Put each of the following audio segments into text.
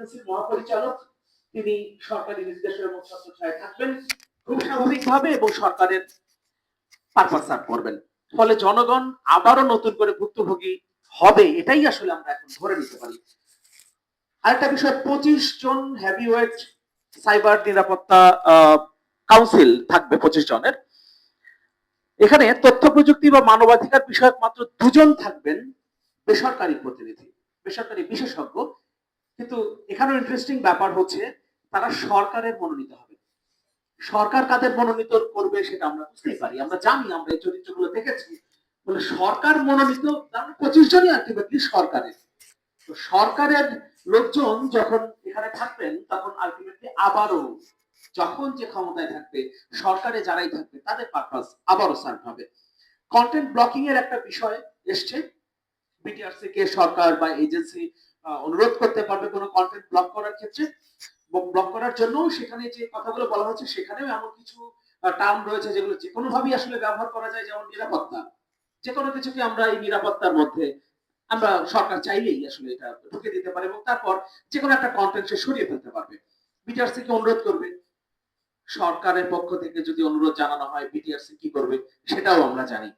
এজেন্সির মহাপরিচালক, তিনি সরকারি নির্দেশের এবং ছত্রছায়ায় থাকবেন, খুব স্বাভাবিকভাবে এবং সরকারের পারপাস সার্ভ করবেন। ফলে জনগণ আবারও নতুন করে ভুক্তভোগী হবে, এটাই আসলে আমরা এখন ধরে নিতে পারি। আরেকটা বিষয়, পঁচিশ জন হ্যাভিওয়েট সাইবার নিরাপত্তা কাউন্সিল থাকবে পঁচিশ জনের। এখানে তথ্য প্রযুক্তি বা মানবাধিকার বিষয়ক মাত্র দুজন থাকবেন বেসরকারি প্রতিনিধি, বেসরকারি বিশেষজ্ঞ। কিন্তু এখানেও ইন্টারেস্টিং ব্যাপার হচ্ছে তারা সরকারের মনোনীত হবে। সরকার কাদের মনোনীত করবে সেটা আমরা বুঝতেই পারি। আমরা জানি, আমরা এই চরিত্রগুলো দেখেছি। বলে সরকার মনোনীত মানে পঁচিশ জনই আলটিমেটলি সরকারের। তো সরকারের লোকজন যখন এখানে থাকবেন, তখন আলটিমেটলি আবারও যখন যে ক্ষমতায় থাকবে, সরকারে যারাই থাকবে, তাদের পারপাস আবারও সার্ভ হবে। কন্টেন্ট ব্লকিং এর একটা বিষয় এসছে। বিটিআরসি কে সরকার বা এজেন্সি অনুরোধ করতে পারবে কোনো কন্টেন্ট ব্লক করার ক্ষেত্রে। ব্লক করার জন্য সেখানে যে কথাগুলো বলা হচ্ছে, সেখানেও এমন কিছু টার্ম রয়েছে যেগুলো যে কোনো ভাবেই আসলে ব্যবহার করা যায়, যেমন নিরাপত্তা। যে কোনো কিছুকে আমরা এই নিরাপত্তার মধ্যে আমরা সরকার চাইলেই আসলে এটা ঢুকে দিতে পারে এবং তারপর যে কোনো একটা কন্টেন্ট সে সরিয়ে ফেলতে পারবে। বিটিআরসি কে অনুরোধ করবে। সরকারের পক্ষ থেকে যদি অনুরোধ জানানো হয় বিটিআরসি কি করবে, সেটাও আমরা জানি।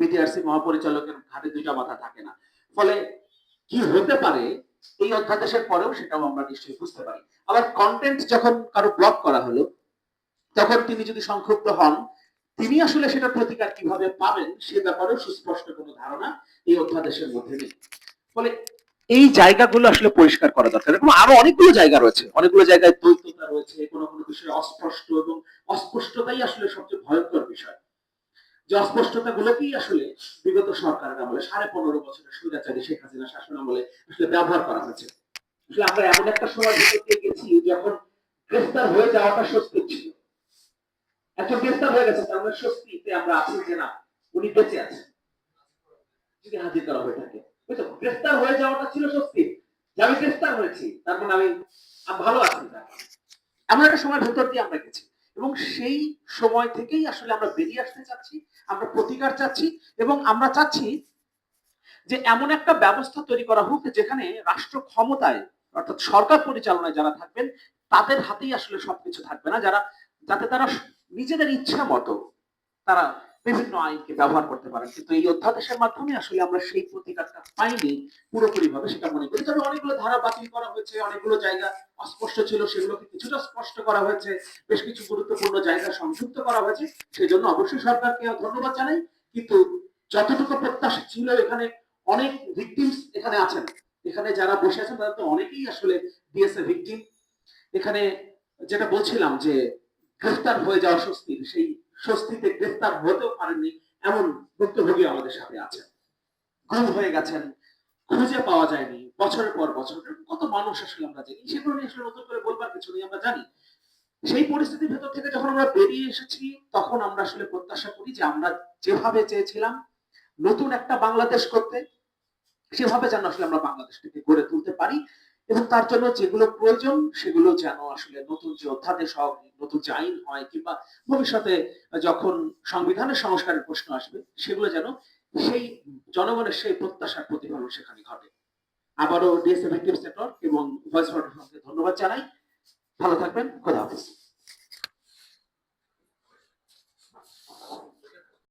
বিটিআরসি মহাপরিচালকের ঘাটে দুইটা মাথা থাকে না। ফলে কি হতে পারে এই অধ্যাদেশের পরেও সেটাও আমরা নিশ্চয়ই বুঝতে পারি। আবার কন্টেন্ট যখন কারও ব্লক করা হলো, তখন তিনি যদি সংক্ষুব্ধ হন, তিনি আসলে সেটা প্রতিকার কীভাবে পাবেন সে ব্যাপারেও সুস্পষ্ট কোনো ধারণা এই অধ্যাদেশের মধ্যে নেই। ফলে এই জায়গাগুলো আসলে পরিষ্কার করা দরকার। এবং আরও অনেকগুলো জায়গা রয়েছে। অনেকগুলো জায়গায় দ্বৈততা রয়েছে, কোনো কোনো বিষয়ে অস্পষ্ট এবং অস্পষ্টতাই আসলে সবচেয়ে ভয়ঙ্কর বিষয়। যে অস্পষ্টতা গুলোকেই আসলে বিগত সরকারের আমলে? সাড়ে পনেরো বছরের স্বৈরাচারী শেখ হাসিনা শাসন আমলে আসলে ব্যবহার করা হয়েছে। আসলে আমরা এমন একটা সময় ভিতর দিয়ে গেছি যখন গ্রেফতার হয়ে যাওয়াটা স্বস্তি ছিল। একজন গ্রেফতার হয়ে গেছে, তার মানে স্বস্তিতে আমরা আছি যে না, উনি বেঁচে আছেন। যদি হাজির করা হয়ে থাকে। বুঝছ? গ্রেফতার হয়ে যাওয়াটা ছিল স্বস্তি যে আমি গ্রেফতার হয়েছি, তার মানে আমি ভালো আছি। মানে। এমন একটা সময় ভেতর দিয়ে আমরা গেছি। এবং সেই সময় থেকেই আসলে আমরা বেরিয়ে আসতে চাচ্ছি, আমরা প্রতিকার চাচ্ছি এবং আমরা চাচ্ছি যে এমন একটা ব্যবস্থা তৈরি করা হোক যেখানে রাষ্ট্র ক্ষমতায়, অর্থাৎ সরকার পরিচালনায় যারা থাকবেন, তাদের হাতেই আসলে সবকিছু থাকবে না। যারা, যাতে তারা নিজেদের ইচ্ছা মতো তারা বিভিন্ন আইনকে ব্যবহার করতে পারেন। কিন্তু এই অধ্যাদেশের মাধ্যমে আসলে আমরা সেই প্রতিকারটা পাইনি পুরোপুরি ভাবে সেটা মনে করি। তবে অনেকগুলো ধারা বাতিল করা হয়েছে, অনেকগুলো জায়গা অস্পষ্ট ছিল, সেগুলোকে কিছুটা স্পষ্ট করা হয়েছে, বেশ কিছু গুরুত্বপূর্ণ জায়গা সংযুক্ত করা হয়েছে। সেই জন্য অবশ্যই সরকারকে ধন্যবাদ জানাই। কিন্তু যতটুকু প্রত্যাশা ছিল, এখানে অনেক ভিকটিমস এখানে আছেন। এখানে যারা বসে আছেন, তাদের তো অনেকেই আসলে দিয়েছে ভিকটিম এখানে যেটা বলছিলাম যে গ্রেফতার হয়ে যাওয়া স্বস্তির সেই স্বস্তিতে গ্রেফতার হতেও পারেননি এমন ভুক্তভোগী আমাদের সাথে আছে গুম হয়ে গেছেন, খুঁজে পাওয়া যায়নি বছরের পর বছর। কত মানুষ আসলে আমরা জানি সেগুলো নিয়ে আসলে নতুন করে বলবার কিছু নেই, আমরা জানি। সেই পরিস্থিতির ভেতর থেকে যখন আমরা বেরিয়ে এসেছি, তখন আমরা আসলে প্রত্যাশা করি যে আমরা যেভাবে চেয়েছিলাম নতুন একটা বাংলাদেশ করতে, সেভাবে যেন আসলে আমরা বাংলাদেশটাকে গড়ে তুলতে পারি। এবং তার জন্য যেগুলো প্রয়োজন, সেগুলো যেন আসলে নতুন যে অধ্যাদেশ হোক নতুন যে আইন হয়, কিংবা ভবিষ্যতে যখন সংবিধানের সংস্কারের প্রশ্ন আসবে, সেগুলো যেন সেই জনগণের সেই প্রত্যাশার প্রতিফলন সেখানে ঘটে। আবারও ডিএসএ ভিক্টিম সেক্টর এবং ভয়েস ফর ধন্যবাদ জানাই। ভালো থাকবেন, খোদা হাফিজ।